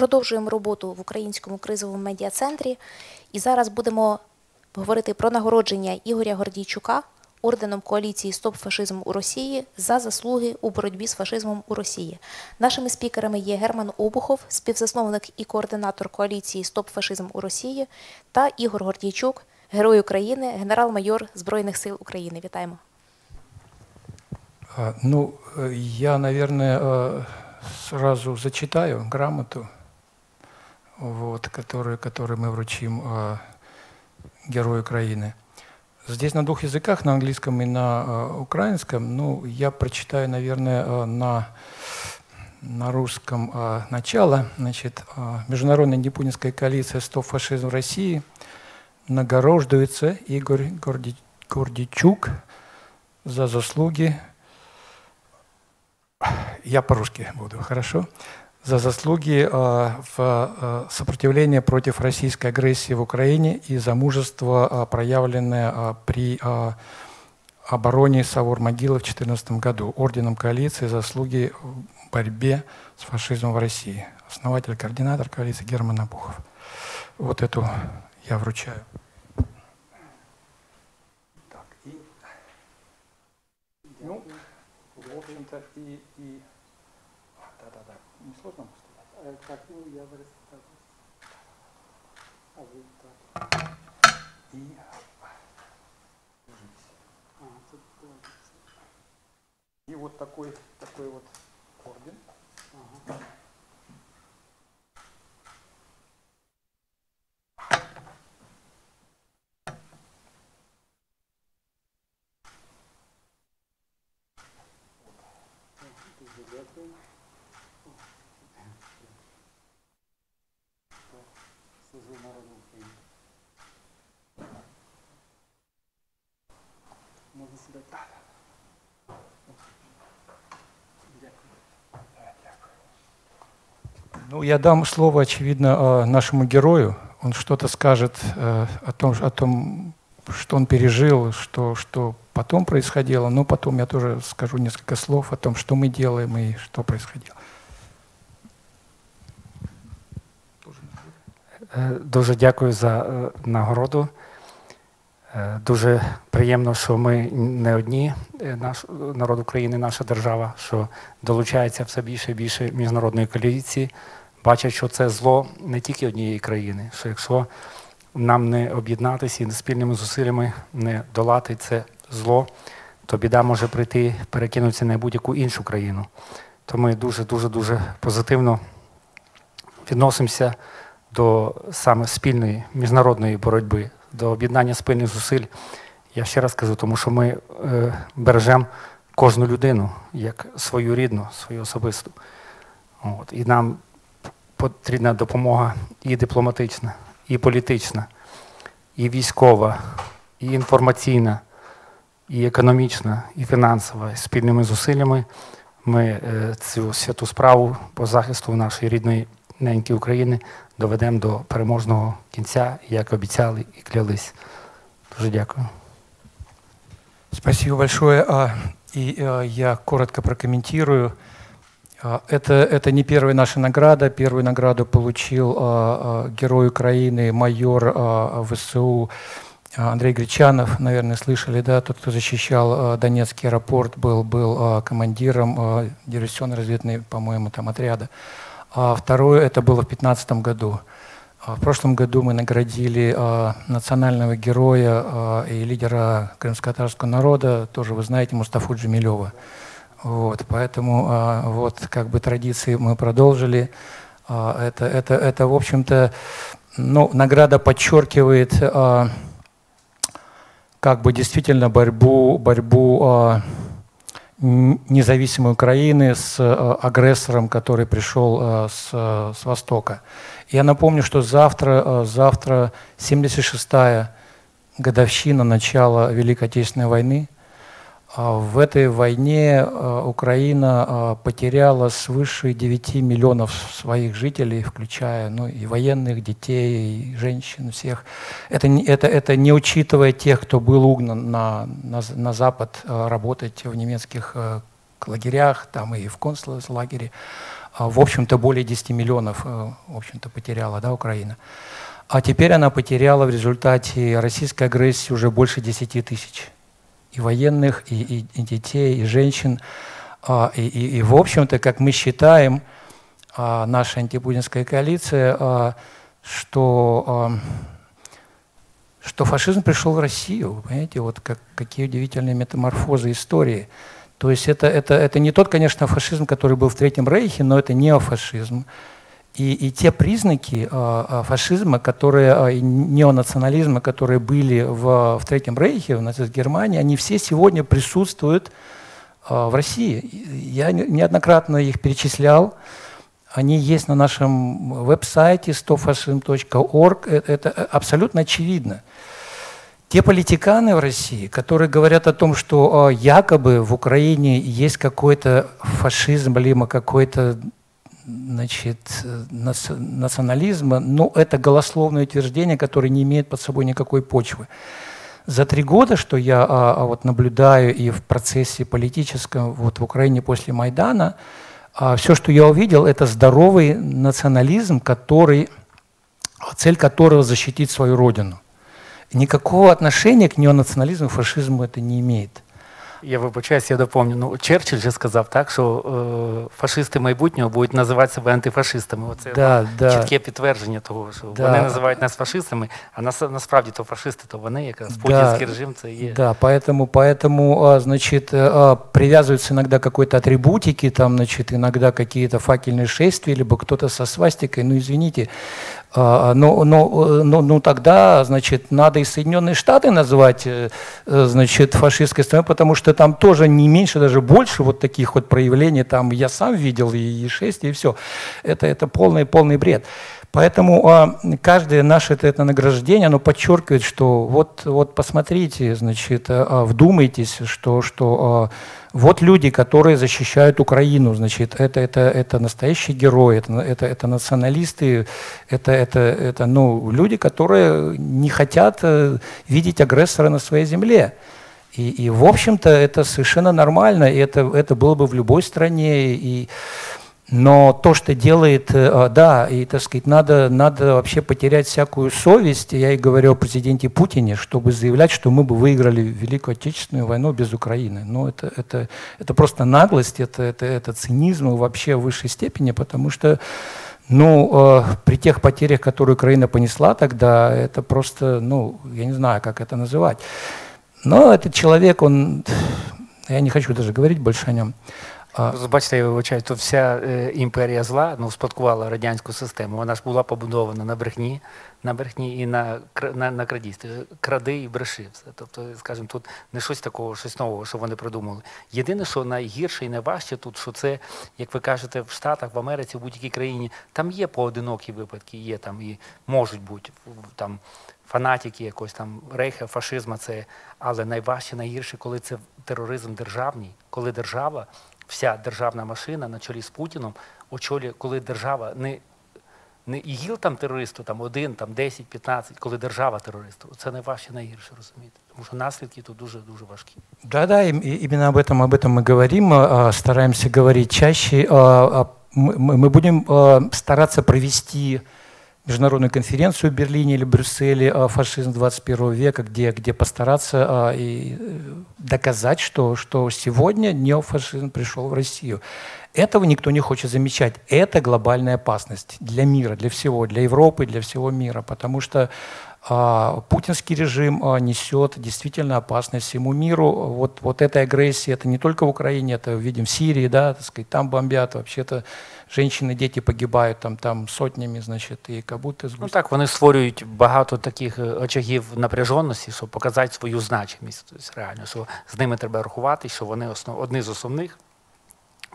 Продовжуємо роботу в українському кризовому медіа-центрі. І зараз будемо говорити про нагородження Ігоря Гордійчука орденом коаліції Стоп фашизм у Росії за заслуги у боротьбі з фашизмом у Росії. Нашими спікерами є Герман Обухов, співзасновник і координатор коаліції Стоп фашизм у Росії, та Ігор Гордійчук, герой України, генерал-майор Збройних сил України. Вітаємо. Ну, э, я, наверное, э, сразу зачитаю грамоту, вот, которую, которую мы вручим э, Герою Украины. Здесь на двух языках, на английском и на э, украинском. Ну, я прочитаю, наверное, э, на, на русском э, начало. Значит, э, Международная непунинская коалиция «Стоп фашизм в России» награждается Игорь Горди- Гордичук за заслуги я по-русски буду, хорошо? За заслуги э, в э, сопротивлении против российской агрессии в Украине и за мужество, э, проявленное при обороне Савур-Могилы в 2014 году орденом коалиции заслуги в борьбе с фашизмом в России. Основатель, координатор коалиции Герман Абухов. Вот эту я вручаю. Так, и, ну, в общем-то, и, и... Не сложно Е, Так, ну я так. А ви так. И... А. И вот такой, такой вот орден. Ага. Так, Дуже дякую. Так, Служу народу України. Сідати? Дякую. Ну, я дам слово, очевидно, э, нашему герою. Он что-то скажет э, о том, о том, что он пережил, что, что потом происходило. Но потом я тоже скажу несколько слов о том, что мы делаем и что происходило. Дуже дякую за нагороду. Е, Дуже приємно, що ми не одні, е, наш народ України, наша держава, що долучається все більше і більше міжнародної коаліції. Бачать, що це зло не тільки однієї країни, що якщо нам не об'єднатися і спільними зусиллями не долати це зло, то біда може прийти, перекинутися на будь-яку іншу країну. То ми дуже, дуже, дуже позитивно відносимося до саме спільної міжнародної боротьби, до об'єднання спільних зусиль. Я ще раз кажу, тому що ми е, бережемо кожну людину як свою рідну, свою особисту. От. І нам потрібна допомога і дипломатична, і політична, і військова, і інформаційна, і економічна, і фінансова. Спільними зусиллями ми е, цю святу справу по захисту нашої рідної неньки України доведемо до переможного кінця, як обіцяли і клялись. Дуже дякую. Спасибо большое. А, И э, я коротко прокомментирую. А, Это, это не первая наша награда. Первую награду получил а, а, герой Украины, майор а, ВСУ а, Андрей Гречанов. Наверное, слышали, да, тот, кто защищал а, Донецкий аэропорт, был, был а, командиром а, диверсионно-разведной, по-моему, там отряда. А второе, это было в 2015 году. А В прошлом году мы наградили а, национального героя а, и лидера крымско-татарского народа, тоже вы знаете, Мустафу Джемилева. Вот, поэтому вот как бы традиции мы продолжили. Это, это, это, в общем-то, ну, награда подчеркивает как бы действительно борьбу, борьбу независимой Украины с а, агрессором, который пришел а, с, а, с Востока. Я напомню, что завтра, э, завтра 76-я годовщина начала Великой Отечественной войны. А В этой войне э, Украина э, потеряла свыше 9 миллионов своих жителей, включая ну, и военных, детей, и женщин, всех. Это, это, это не учитывая тех, кто был угнан на, на, на Запад работать в немецких лагерях там и в концлагере. а, в общем-то, более 10 миллионов, в общем-то, потеряла, да, Украина. А теперь она потеряла в результате российской агрессии уже больше 10 тысяч. И военных, и, и- и детей, и женщин. А, И, и- и, в общем-то, как мы считаем, а, наша антипутинская коалиция, а, что, что фашизм пришел в Россию. Вы понимаете, вот как, какие удивительные метаморфозы истории. То есть это, это, это не тот, конечно, фашизм, который был в Третьем Рейхе, но это неофашизм. И, и те признаки а, фашизма, которые, а, неонационализма, которые были в, в Третьем Рейхе, в нацистской Германии, они все сегодня присутствуют а, в России. Я не- неоднократно их перечислял. Они есть на нашем веб-сайте stopfascism.org. Э- Это абсолютно очевидно. Те политиканы в России, которые говорят о том, что якобы в Украине есть какой-то фашизм, либо какой-то значит, нац- национализма, ну, это голословное утверждение, которое не имеет под собой никакой почвы. За три года, что я а, а, вот наблюдаю и в процессе политическом вот в Украине после Майдана, все, что я увидел, это здоровый национализм, который, цель которого защитить свою родину. Никакого отношения к неонационализму, фашизму это не имеет. Я вибачаюсь, я доповню. Ну, Черчилль же сказав так, що е, фашисти майбутнього будуть називати себе антифашистами. Оце Да, да. чітке підтвердження того, що Да. вони називають нас фашистами, а нас, насправді то фашисти, то вони, якраз путінський режим це є. Да, поэтому, поэтому, а, значит, а, привязываются иногда к какой-то атрибутике, там, значит, иногда какие-то факельные шествия, либо кто-то со свастикой, ну, извините, а, но, но, но, ну, тогда, значит, надо и Соединенные Штаты назвать, э, э, значит, фашистской страной, потому что там тоже не меньше, даже больше вот таких вот проявлений, там я сам видел и, и шествия, и все. Это, это полный, полный бред. Поэтому а, каждое наше это, это награждение, оно подчеркивает, что вот, вот посмотрите, значит, а, а, вдумайтесь, что, что а, вот люди, которые защищают Украину, значит, это, это, это настоящие герои, это, это, это националисты, это, это, это ну, люди, которые не хотят э, видеть агрессора на своей земле. И, и в общем-то, это совершенно нормально, и это, это было бы в любой стране. И, но то, что делает, э, а, да, и, так сказать, надо, надо вообще потерять всякую совесть, я и говорю о президенте Путине, чтобы заявлять, что мы бы выиграли Великую Отечественную войну без Украины. Ну, это, это, это просто наглость, это, это, это цинизм вообще в высшей степени, потому что ну, э, при тех потерях, которые Украина понесла тогда, это просто, ну, я не знаю, как это называть. Но этот человек, он, я не хочу даже говорить больше о нем. Просто Бачите, я вибачаю, то вся е, імперія зла ну, спадкувала радянську систему. Вона ж була побудована на брехні, на брехні і на, на, на крадійстві. Кради і бреши. Все. Тобто, скажімо, тут не щось такого, щось нового, що вони придумали. Єдине, що найгірше і найважче тут, що це, як ви кажете, в Штатах, в Америці, в будь-якій країні, там є поодинокі випадки, є там і можуть бути там фанатики якось там рейха, фашизма, це, але найважче, найгірше, коли це тероризм державний, коли держава, вся державна машина на чолі з Путіном очолює, коли держава не, не ІГІЛ там терористу, там один, там 10, 15, коли держава терористу, це найважче, найгірше, розумієте? Тому що наслідки тут дуже дуже важкі. Да, да, им- и- именно об этом, об этом мы говорим, а, стараемся говорить чаще. А, а, Мы мы- мы международную конференцию в Берлине или Брюсселе а, «Фашизм 21 века», где, где постараться а, и э, доказать, что, что сегодня неофашизм пришел в Россию. Этого никто не хочет замечать. Это глобальная опасность для мира, для всего, для Европы, для всего мира, потому что путинский режим а, несет действительно опасность всему миру. Вот, вот этой агрессии, это не только в Украине, это видим в Сирии, да, так сказать, там бомбят, вообще-то женщины, дети погибают там, там сотнями, значит, и как будто Ну так, вони створюють багато таких е, очагів напряженості, щоб показати свою значимість. Тобто, реально, що з ними треба рахувати, що вони основ, одні з основних.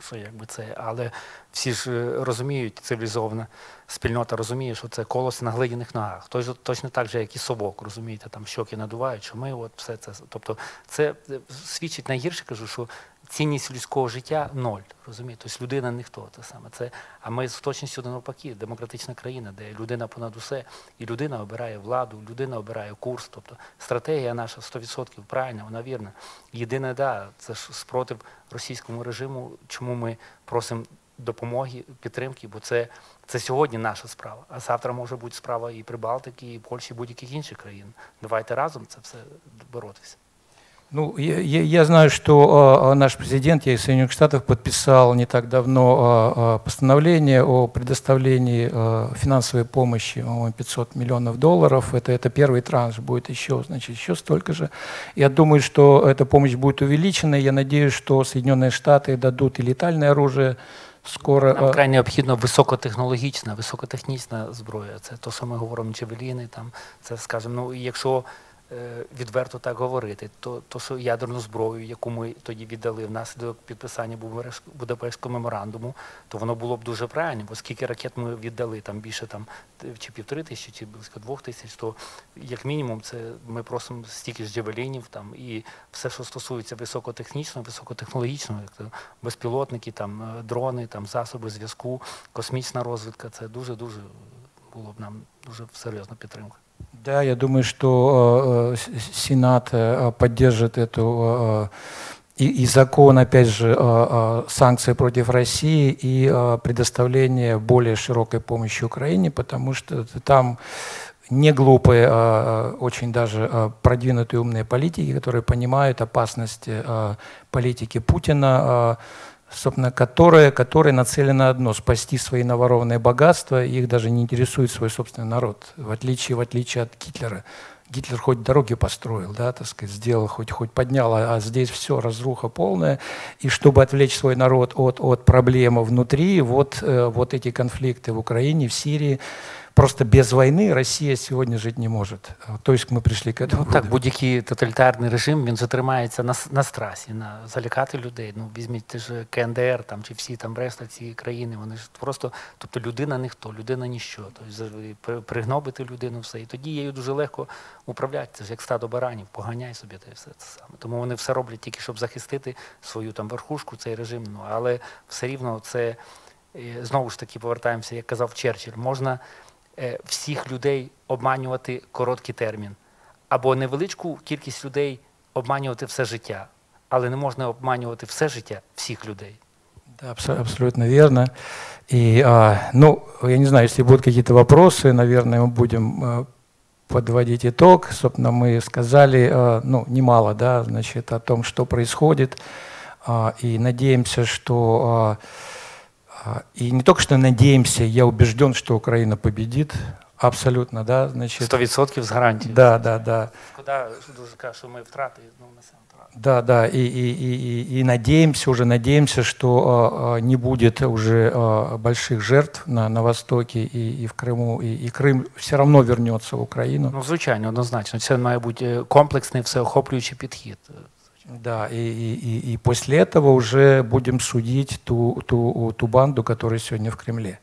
Що якби це, але всі ж е, розуміють, цивілізована спільнота розуміє, що це колос на глиняних ногах. Тож, точно так же, як і совок, розумієте, там щоки надувають, що ми от все це. Тобто це е, свідчить найгірше, кажу, що цінність людського життя ноль. Розумієте? Тобто людина ніхто. Те саме. Це, а ми з точністю до навпаки, демократична країна, де людина понад усе, і людина обирає владу, людина обирає курс. Тобто стратегія наша 100% правильна, вона вірна. Єдине, да, це ж спротив російському режиму, чому ми просимо допомоги, підтримки, бо це, це сьогодні наша справа. А завтра може бути справа і Прибалтики, і Польщі, і будь-яких інших країн. Давайте разом це все боротися. Ну, я, я- я знаю, что э, наш президент, я из Соединенных Штатов, подписал не так давно э, э, постановление о предоставлении э, финансовой помощи, по-моему, 500 миллионов долларов. Это, это первый транш, будет еще, значит, еще столько же. Я думаю, что эта помощь будет увеличена. Я надеюсь, что Соединенные Штаты дадут и летальное оружие скоро. Нам э, вкрай необхідно високотехнологічна, високотехнічна зброя. Це то, що ми говоримо, джевеліни, там, це, скажімо, ну, і якщо е, відверто так говорити, то, то ядерну зброю, яку ми тоді віддали внаслідок підписання Будапештського меморандуму, то воно було б дуже правильно, бо скільки ракет ми віддали, там більше там, чи півтори тисячі, чи близько двох тисяч, то як мінімум це ми просимо стільки ж джевелінів там, і все, що стосується високотехнічного, високотехнологічного, як то безпілотники, там, е, дрони, там, засоби зв'язку, космічна розвідка, це дуже-дуже було б нам дуже серйозна підтримка. Да, я думаю, что э, э, Сенат э, поддержит эту и, и закон, опять же, санкции против России и предоставление более широкой помощи Украине, потому что там не глупые, а, очень даже продвинутые умные политики, которые понимают опасности э, политики Путина, собственно, которая, которая нацелена на одно – спасти свои наворованные богатства, их даже не интересует свой собственный народ, в отличие, в отличие от Гитлера. Гитлер хоть дороги построил, да, так сказать, сделал, хоть, хоть поднял, а, а здесь все разруха полная. И чтобы отвлечь свой народ от, от проблемы внутри, вот, э, вот эти конфликты в Украине, в Сирии, просто без войны Россия сегодня жить не может. А, То есть мы пришли к этому. Ну, так, будь-який тоталітарний режим він же тримається на, с- на страсі, на залякати людей. Ну, візьміть ти ж КНДР там, чи всі там решта ці країни, вони ж просто, тобто людина ніхто, людина ніщо. Тобто за- при- пригнобити людину все. І тоді її дуже легко управляти. Це ж як стадо баранів, поганяй собі та й все це саме. Тому вони все роблять тільки, щоб захистити свою там верхушку, цей режим. Ну, але все рівно це е, знову ж таки повертаємося, як казав Черчилль, можна е, всіх людей обманювати короткий термін або невеличку кількість людей обманювати все життя, але не можна обманювати все життя всіх людей. Да, абсо- абсолютно верно. И, а, ну, я не знаю, если будут какие-то вопросы, наверное, мы будем а, подводить итог. Собственно, мы сказали, а, ну, немало, да, значит, о том, что происходит, а, и надеемся, что, а, а, и не только что надеемся, я убежден, что Украина победит, абсолютно, да, значит, 100% з гарантією. да, да, да. Шкода, дуже каже, що ми втрати, ну, несемо втрати. Да, да, и, и, и, и- и надеемся, уже надеемся, что а, а, не будет уже а, больших жертв на, на Востоке и, и в Крыму, и, и Крым все равно вернется в Украину. Ну, звичайно, однозначно. Це має бути е, комплексний, всеохоплюючий підхід. Да, и, и, и, после этого уже будем судить ту, ту, ту банду, которая сегодня в Кремле.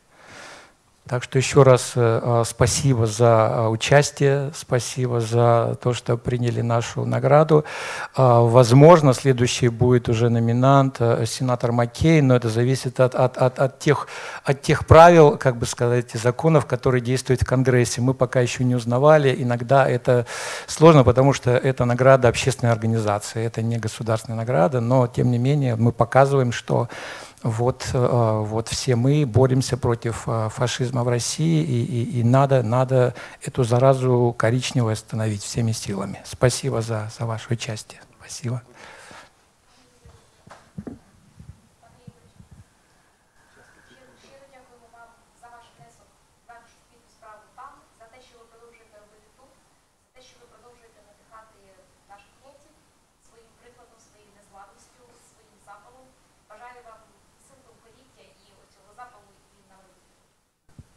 Так что еще раз э, а, спасибо за а, участие, спасибо за то, что приняли нашу награду. А, Возможно, следующий будет уже номинант э, сенатор Маккей, но это зависит от, от, от, от, тех, от тех правил, как бы сказать, законов, которые действуют в Конгрессе. Мы пока еще не узнавали. Иногда это сложно, потому что это награда общественной организации, это не государственная награда, но тем не менее мы показываем, что вот, э, вот все мы боремся против э, фашизма в России, и, и, и надо, надо эту заразу коричневую остановить всеми силами. Спасибо за, за ваше участие. Спасибо.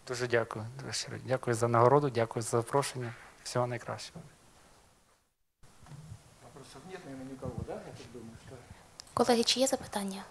Дуже дякую. Дуже щиро. Дякую за нагороду, дякую за запрошення. Всього найкращого. Вопросов нет, наверное, никого, да? Я так думаю, что... Колеги, чи є запитання?